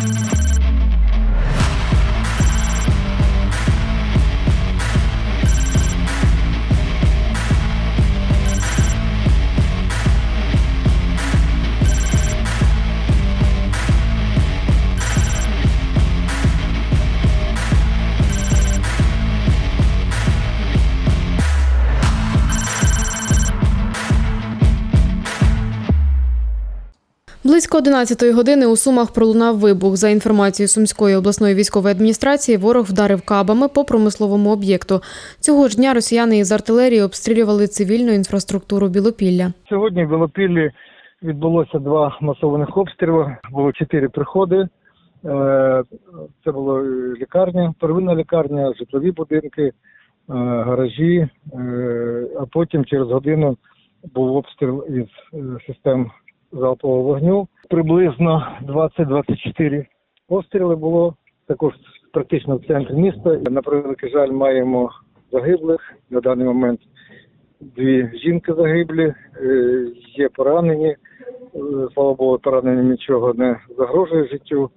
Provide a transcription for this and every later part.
you Близько 11-ї години у Сумах пролунав вибух. За інформацією Сумської обласної військової адміністрації, ворог вдарив кабами по промисловому об'єкту. Цього ж дня росіяни із артилерії обстрілювали цивільну інфраструктуру Білопілля. Сьогодні в Білопіллі відбулося два масованих обстріли. Було чотири приходи. Е, Це була лікарня, первинна лікарня, житлові будинки, е, гаражі. Е, А потім через годину був обстріл із систем залпового вогню. Приблизно 20-24 постріли було. Також практично в центрі міста. На превеликий жаль, маємо загиблих на даний момент дві жінки загиблі, е, є поранені. Е, Слава Богу, поранені нічого не загрожує життю.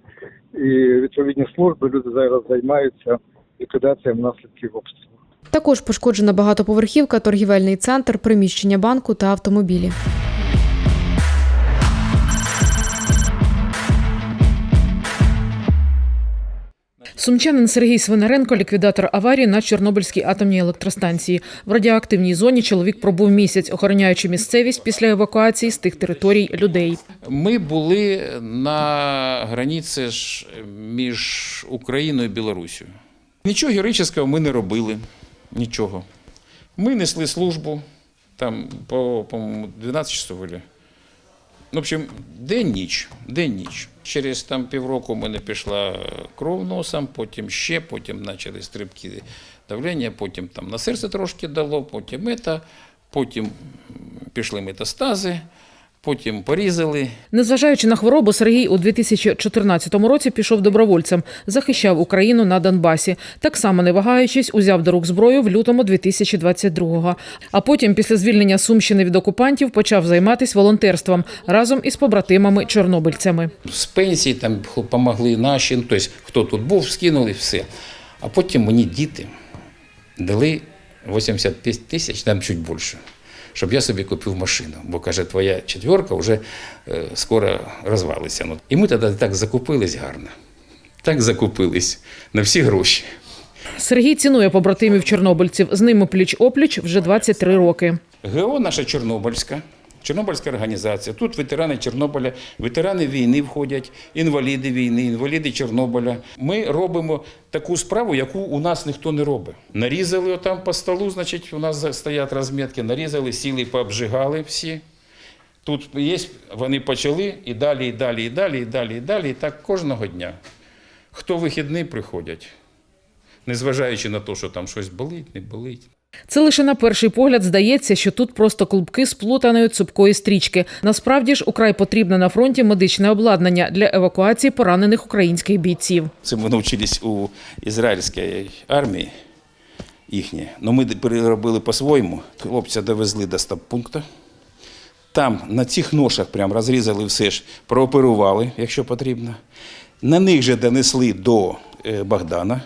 І відповідні служби люди зараз займаються ліквідацією наслідків обстрілу. Також пошкоджена багатоповерхівка, торгівельний центр, приміщення банку та автомобілі. Сумчанин Сергій Свинаренко, ліквідатор аварії на Чорнобильській атомній електростанції. В радіоактивній зоні чоловік пробув місяць, охороняючи місцевість після евакуації з тих територій людей. Ми були на границі між Україною і Білорусією. Нічого героїчного ми не робили. Нічого. Ми несли службу там по, по 12 часов. В общем, день-ніч, день-ніч. Через там півроку у мене пішла кров носом, потім ще, потім почали стрибки давлення, потім там на серце трошки дало, потім мета, потім пішли метастази, потім порізали. Незважаючи на хворобу, Сергій у 2014 році пішов добровольцем, захищав Україну на Донбасі. Так само не вагаючись, узяв до рук зброю в лютому 2022-го. А потім, після звільнення Сумщини від окупантів, почав займатися волонтерством разом із побратимами-чорнобильцями. З пенсії там допомогли наші, ну, тобто хто тут був, скинули все. А потім мені діти дали 85 тисяч, там чуть більше, щоб я собі купив машину. Бо каже, твоя четверка вже е, скоро розвалиться. Ну, і ми тоді так закупились гарно. Так закупились на всі гроші. Сергій цінує побратимів чорнобильців. З ними пліч-опліч вже 23 роки. ГО наша Чорнобильська, Чорнобильська організація. Тут ветерани Чорнобиля, ветерани війни входять, інваліди війни, інваліди Чорнобиля. Ми робимо таку справу, яку у нас ніхто не робить. Нарізали отам по столу, значить, у нас стоять розмітки, нарізали, сіли, пообжигали всі. Тут є, вони почали і далі, і далі, і далі, і далі, і далі. І так кожного дня. Хто вихідний приходять, незважаючи на те, що там щось болить, не болить. Це лише на перший погляд здається, що тут просто клубки сплутаної цупкої стрічки. Насправді ж украй потрібне на фронті медичне обладнання для евакуації поранених українських бійців. Це ми навчились у ізраїльській армії їхній. Ну ми переробили по-своєму. Хлопця довезли до стаб-пункту. Там на цих ношах прям розрізали все ж, прооперували, якщо потрібно. На них же донесли до е, Богдана.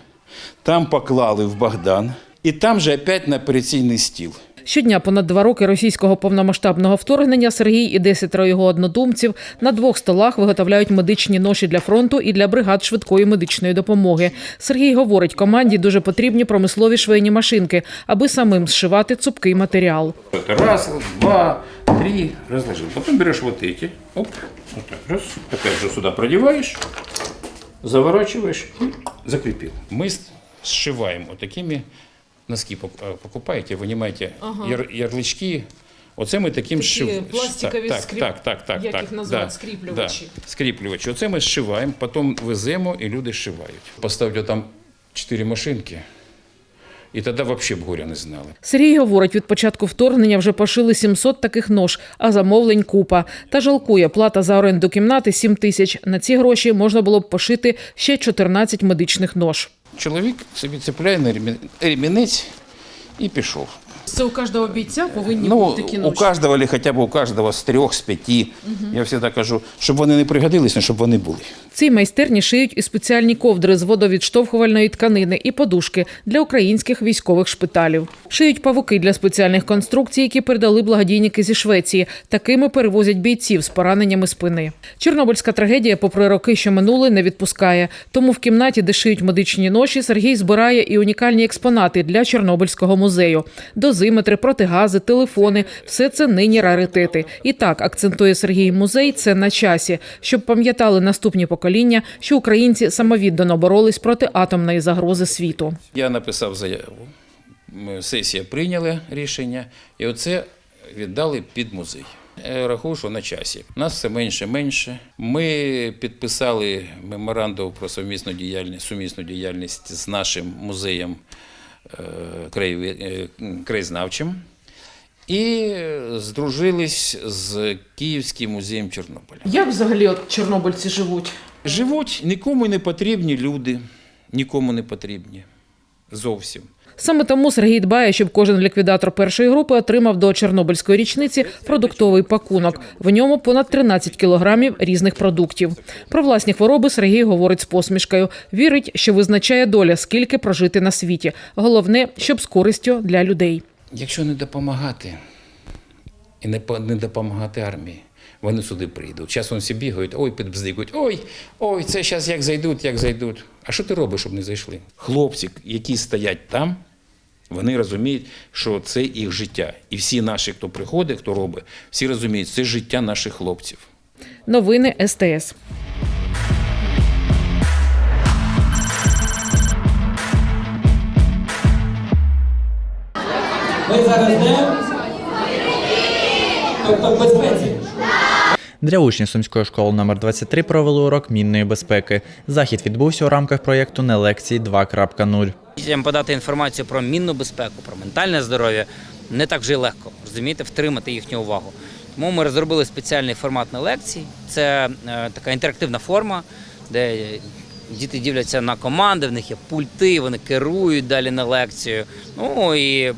Там поклали в Богдан. І там же опять на операційний стіл. Щодня понад два роки російського повномасштабного вторгнення Сергій і десятеро його однодумців на двох столах виготовляють медичні ноші для фронту і для бригад швидкої медичної допомоги. Сергій говорить, команді дуже потрібні промислові швейні машинки, аби самим зшивати цупкий матеріал. Раз, два, три, разложил. Потом берешь вот эти, оп, вот так, раз, опять же сюда продеваешь, заворачиваешь и закрепил. Мы с- сшиваем вот такими, носки пок- э, покупаете, вынимаете яр- ярлычки, Оце ми таким Такі шив... пластикові так, скріп- так, так, так, як так, їх називають, скріплювачі. Да, скріплювачі. Оце ми зшиваємо, потім веземо і люди зшивають. Поставлю там чотири машинки, і тоді взагалі б горя не знали. Сергій говорить, від початку вторгнення вже пошили 700 таких нож, а замовлень купа. Та жалкує, плата за оренду кімнати 7 тисяч. На ці гроші можна було б пошити ще 14 медичних нож. Чоловік собі цепляє на ремін- ремінець і пішов. Це у кожного бійця повинні Ну, у кожного, або хоча б у кожного з трьох, з п'яти. Я завжди кажу, щоб вони не пригодились, але щоб вони були. цій майстерні шиють і спеціальні ковдри з водовідштовхувальної тканини і подушки для українських військових шпиталів. Шиють павуки для спеціальних конструкцій, які передали благодійники зі Швеції. Такими перевозять бійців з пораненнями спини. Чорнобильська трагедія, попри роки, що минули, не відпускає. Тому в кімнаті, де шиють медичні ноші, Сергій збирає і унікальні експонати для Чорнобильського музею: дозиметри, протигази, телефони все це нині раритети. І так акцентує Сергій музей. Це на часі, щоб пам'ятали наступні покоління, що українці самовіддано боролись проти атомної загрози світу. Я написав заяву. Сесія прийняла рішення, і оце віддали під музей. Рахую, що на часі. Нас все менше менше. Ми підписали меморандум про сумісну діяльність, сумісну діяльність з нашим музеєм краєзнавчим і здружились з Київським музеєм Чорнобиля. Як взагалі от чорнобильці живуть? Живуть нікому не потрібні люди, нікому не потрібні. Зовсім. Саме тому Сергій дбає, щоб кожен ліквідатор першої групи отримав до Чорнобильської річниці продуктовий пакунок. В ньому понад 13 кілограмів різних продуктів. Про власні хвороби Сергій говорить з посмішкою. Вірить, що визначає доля, скільки прожити на світі. Головне, щоб з користю для людей. Якщо не допомагати і не, по- не допомагати армії, вони сюди прийдуть. Час вони всі бігають, ой, підбздикують, ой, ой, це зараз як зайдуть, як зайдуть. А що ти робиш, щоб не зайшли? Хлопці, які стоять там, вони розуміють, що це їх життя. І всі наші, хто приходить, хто робить, всі розуміють, це життя наших хлопців. Новини СТС. Ми зараз де? Тобто в безпеці. Для учнів Сумської школи номер 23 провели урок мінної безпеки. Захід відбувся у рамках проєкту «Не лекції 2.0». Дітям подати інформацію про мінну безпеку, про ментальне здоров'я не так вже легко, розумієте, втримати їхню увагу. Тому ми розробили спеціальний формат на лекції. Це е, така інтерактивна форма, де діти дивляться на команди, в них є пульти, вони керують далі на лекцію. Ну і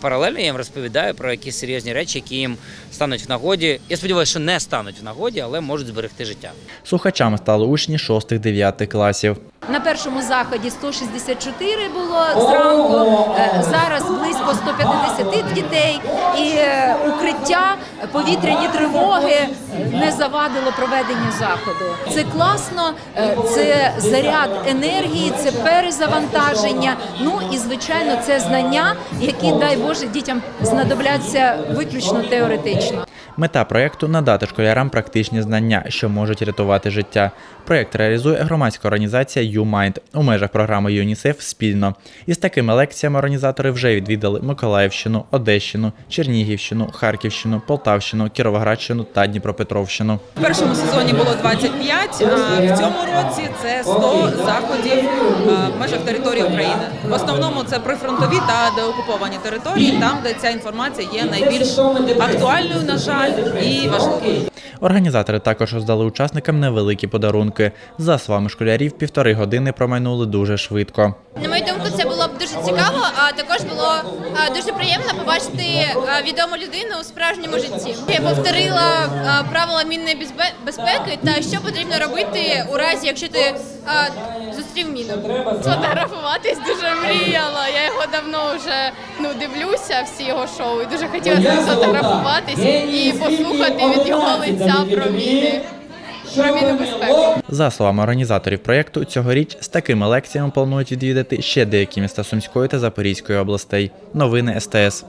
паралельно я їм розповідаю про якісь серйозні речі, які їм стануть в нагоді. Я сподіваюся, що не стануть в нагоді, але можуть зберегти життя. Слухачами стали учні 6-9 класів. На першому заході 164 було зранку, е, зараз близько 150 дітей, і е, укриття, повітряні тривоги не завадило проведенню заходу. Це класно, е, це заряд енергії, це перезавантаження. Ну і звичайно, це знання, які дай Боже дітям знадобляться виключно теоретично. Мета проєкту надати школярам практичні знання, що можуть рятувати життя. Проєкт реалізує громадська організація YouMind у межах програми ЮНІСЕФ спільно. Із такими лекціями організатори вже відвідали Миколаївщину, Одещину, Чернігівщину, Харківщину, Полтавщину, Кіровоградщину та Дніпропетровщину. В першому сезоні було 25, а в цьому році це 100 заходів е, в межах території України. В основному це прифронтові та деокуповані території, там, де ця інформація є найбільш актуальною, на жаль, і важливою. Організатори також роздали учасникам невеликі подарунки. За словами школярів, півтори години промайнули дуже швидко. На мою думку, це було б дуже цікаво, а також було дуже приємно побачити відому людину у справжньому житті. Я повторила правила мінної безпеки та що потрібно робити у разі, якщо ти зустрів міну. Фотографуватись дуже мріяла. Я його давно вже ну дивлюся, всі його шоу, і дуже хотіла сфотографуватись і послухати від його лиця про міни. За словами організаторів проєкту, цьогоріч з такими лекціями планують відвідати ще деякі міста Сумської та Запорізької областей. Новини СТС.